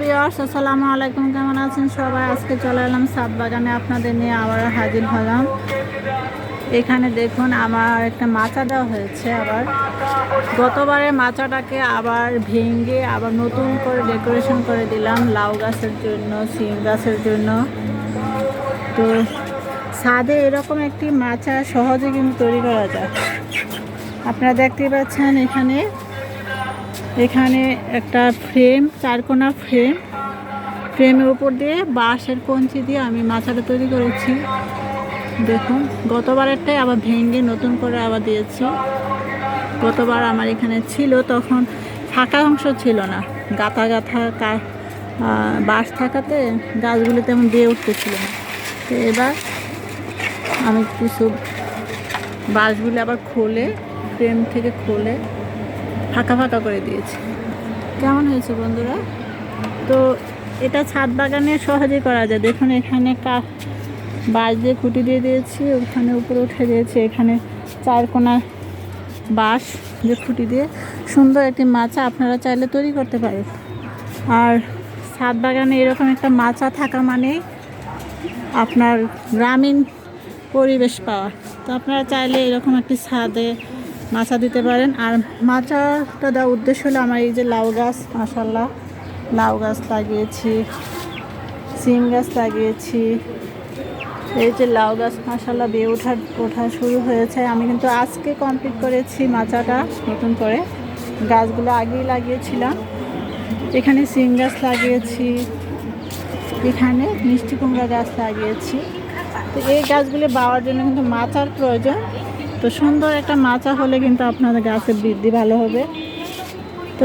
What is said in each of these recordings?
বিয়ার্স আসসালামু আলাইকুম, কেমন আছেন সবাই? আজকে চলে এলাম সাত বাগানে আপনাদের নিয়ে আবার হাজির হলাম। এখানে দেখুন, আমার একটা মাচা দেওয়া হয়েছে আবার। গতবারে মাচাটাকে আবার ভেঙে আবার নতুন করে ডেকোরেশন করে দিলাম, লাউ গাছের জন্য, সিম গাছের জন্য। তো ছাদে এরকম একটি মাচা সহজে কিন্তু তৈরি করা যায়। আপনারা দেখতে পাচ্ছেন এখানে এখানে একটা ফ্রেম চারকোনা ফ্রেম ফ্রেমের উপর দিয়ে বাঁশের কঞ্চি দিয়ে আমি মাচাটা তৈরি করেছি। দেখুন, গতবারেরটাই আবার ভেঙে নতুন করে আবার দিয়েছি। গতবার আমার এখানে ছিল, তখন ফাঁকা অংশ ছিল না। গাথা গাথা বাঁশ থাকাতে গাছগুলো তেমন দিয়ে উঠতেছিল না। তো এবার আমি কিছু বাঁশগুলো আবার খোলে ফ্রেম থেকে খোলে ফাঁকা ফাঁকা করে দিয়েছি। কেমন হয়েছে বন্ধুরা? তো এটা ছাদ বাগানে সহজেই করা যায়। দেখুন এখানে কা বাঁশ দিয়ে খুঁটি দিয়ে দিয়েছি ওখানে উপরে উঠে দিয়েছি এখানে চার কোনা বাঁশ যে খুঁটি দিয়ে। সুন্দর একটি মাচা আপনারা চাইলে তৈরি করতে পারেন। আর ছাদ বাগানে এরকম একটা মাচা থাকা মানেই আপনার গ্রামীণ পরিবেশ পাওয়া। তো আপনারা চাইলে এরকম একটি ছাদে মাচা দিতে পারেন। আর মাচাটা দেওয়ার উদ্দেশ্য হলো আমার এই যে লাউ গাছ মাসাল্লাহ লাউ গাছ লাগিয়েছি, সিম গাছ লাগিয়েছি। এই যে লাউ গাছ মাসাল্লাহ বেয়ে ওঠা ওঠা শুরু হয়েছে। আমি কিন্তু আজকে কমপ্লিট করেছি মাচাটা নতুন করে। গাছগুলো আগেই লাগিয়েছিলাম। এখানে সিম গাছ লাগিয়েছি। এখানে মিষ্টি কুমড়া গাছ লাগিয়েছি। তো এই গাছগুলি বাওয়ার জন্য কিন্তু মাচার প্রয়োজন। তো সুন্দর একটা মাচা হলে কিন্তু আপনাদের গাছের বৃদ্ধি ভালো হবে। তো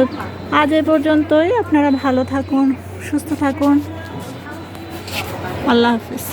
আজ এ পর্যন্তই, আপনারা ভালো থাকুন, সুস্থ থাকুন। আল্লাহ হাফিজ।